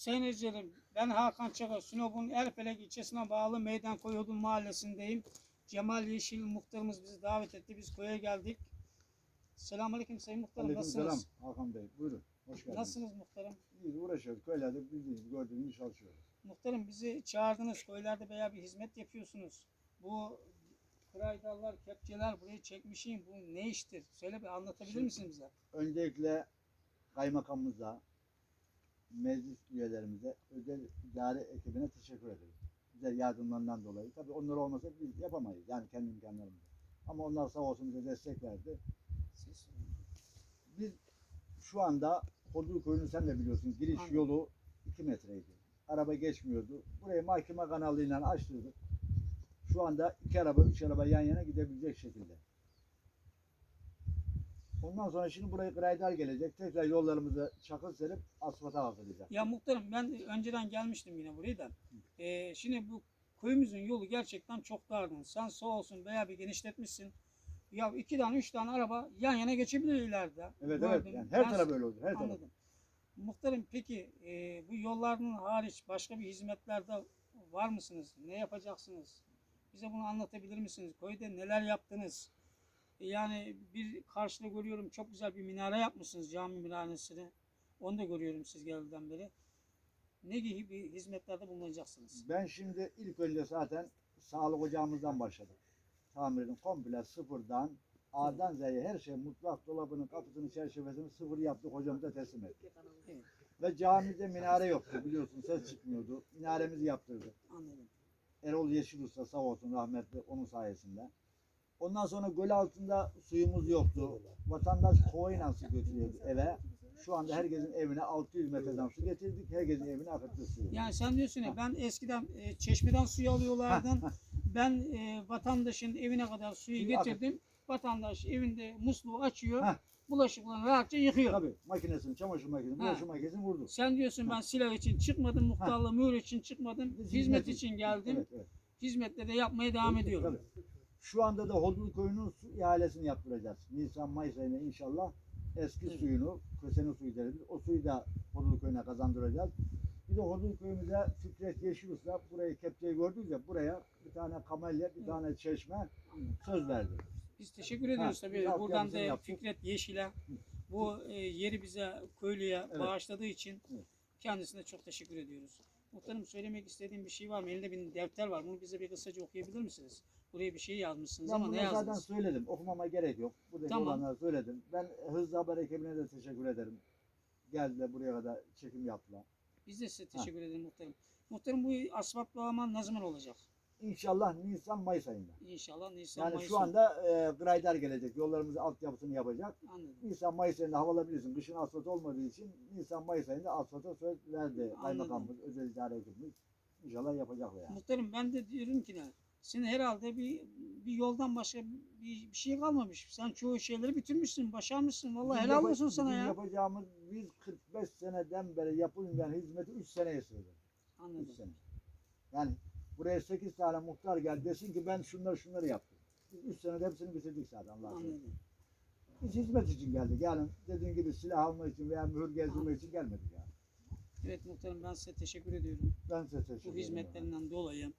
Sayın izleyicilerim, ben Hakan Çakır, Sinop'un Erfelek ilçesine bağlı Meydan Koyudun mahallesindeyim. Cemal Yeşil muhtarımız bizi davet etti. Biz koya geldik. Selamünaleyküm Sayın Muhtarım. Aleykümselam Nasılsınız? Hakan Bey. Buyurun. Hoş geldiniz. Nasılsınız muhtarım? İyiyiz uğraşıyoruz. Köylerde bildiğiniz gördüğünüz çalışıyoruz. Muhtarım bizi çağırdınız. Köylerde bayağı bir hizmet yapıyorsunuz. Bu kraydallar, kepçeler burayı çekmişim. Bu ne iştir? Söyle bir anlatabilir Şimdi- misin bize? Öncelikle kaymakamımıza, meclis üyelerimize, özel idare ekibine teşekkür ederiz. Bize yardımlarından dolayı. Tabii onlar olmasa biz yapamayız. Yani kendi imkanlarımızla. Ama onlar sağ olsun bize destek verdi. Siz- Biz şu anda Kodul Köyü'nü sen de biliyorsun. Giriş Anladım. yolu 2 metreydi. Araba geçmiyordu. Burayı mahkeme kanalıyla açtırdık. Şu anda iki araba, üç araba yan yana gidebilecek şekilde. Ondan sonra şimdi burayı grader gelecek. Tekrar yollarımızı çakıl serip asfalta hazırlayacak. Ya muhtarım ben önceden gelmiştim yine buraya da. Ee, şimdi bu köyümüzün yolu gerçekten çok dardı. Sen sağ olsun bayağı bir genişletmişsin. Ya iki tane üç tane araba yan yana geçebilir ileride. Evet Gördüm. evet. Yani her Ben- taraf öyle olur. Her taraf. Anladım. Muhtarım peki e, bu yolların hariç başka bir hizmetlerde var mısınız? Ne yapacaksınız? Bize bunu anlatabilir misiniz? Köyde neler yaptınız? E, Yani bir karşıda görüyorum çok güzel bir minare yapmışsınız cami minaresini. Onu da görüyorum siz geldiğinden beri. Ne gibi hizmetlerde bulunacaksınız? Ben şimdi ilk önce zaten sağlık ocağımızdan başladım. Tamirin komple sıfırdan A'dan Z'ye her şey mutfak dolabının kapısını çerçevesini sıfır yaptık hocamıza teslim ettik. Evet, Ve camide minare yoktu biliyorsun ses çıkmıyordu. Minaremizi yaptırdık. anladım. Erol Yeşil Usta sağ olsun rahmetli onun sayesinde. Ondan sonra göl altında suyumuz yoktu. Vatandaş kovayla su götürüyordu eve. Şu anda herkesin evine 600 metreden su getirdik. Herkesin evine akıttı suyu. Yani sen diyorsun ya ben eskiden e, çeşmeden suyu alıyorlardım. ben e, vatandaşın evine kadar suyu Suyu getirdim. Vatandaş evinde musluğu açıyor. Heh. Bulaşıklarını rahatça yıkıyor. Tabii makinesini, çamaşır makinesini, bulaşık makinesini vurduk. Sen diyorsun ben silah için çıkmadım, muhtarla mühür için çıkmadım. Biz Hizmet için geldim. Evet, evet. Hizmetle de yapmaya devam ediyorum. Tabii. Şu anda da Hodul Köyü'nün su ihalesini yaptıracağız. Nisan Mayıs ayında inşallah eski Evet. suyunu, kösenin suyu deriz. O suyu da Hodul Köyü'ne kazandıracağız. Bir de Hodul Köyü'müze Fikret Yeşil Usta burayı kepçeyi gördük ya buraya bir tane kamelya, bir tane çeşme söz verdi. Biz teşekkür ediyoruz Ha, tabii. Buradan da yaptık. Fikret Yeşil'e bu e, yeri bize köylüye Evet. bağışladığı için Evet. kendisine çok teşekkür ediyoruz. Muhtarım söylemek istediğim bir şey var mı? Elinde bir defter var. Bunu bize bir kısaca okuyabilir misiniz? Buraya bir şey yazmışsınız Ben ama ne zaten yazdınız? söyledim. Okumama gerek yok. Buradaki Tamam. olanları söyledim. Ben Hızlı Haber ekibine de teşekkür ederim. Geldiler buraya kadar çekim yaptılar. Biz de size teşekkür ederim muhtarım. Muhtarım bu asfaltlama ne zaman olacak? İnşallah Nisan Mayıs ayında. İnşallah Nisan Yani Mayıs şu anda e, grader gelecek. Yollarımızın altyapısını yapacak. Anladım. Nisan Mayıs ayında havalar bilirsin. Kışın asfalt olmadığı için Nisan Mayıs ayında asfalta söz verdi. Kaymakamımız, özel idare ekibimiz. İnşallah yapacaklar yani. Muhtarım ben de diyorum ki ne? Senin herhalde bir bir yoldan başka bir, bir şey kalmamış. Sen çoğu şeyleri bitirmişsin, başarmışsın. Vallahi Bizim helal yapa- olsun sana bizim ya. yapacağımız biz 45 seneden beri yapılmayan hizmeti 3 seneye sığdı. 3 Anladım. sene. Yani buraya 8 tane muhtar geldi desin ki ben şunları şunları yaptım. Biz 3 senede hepsini bitirdik zaten Allah'a şükür. Anladım. Biz hizmet için geldik. Yani dediğin gibi silah almak için veya mühür gezdirmek için gelmedik yani. Evet muhtarım ben size teşekkür ediyorum. Ben size teşekkür Bu ederim. hizmetlerinden dolayı.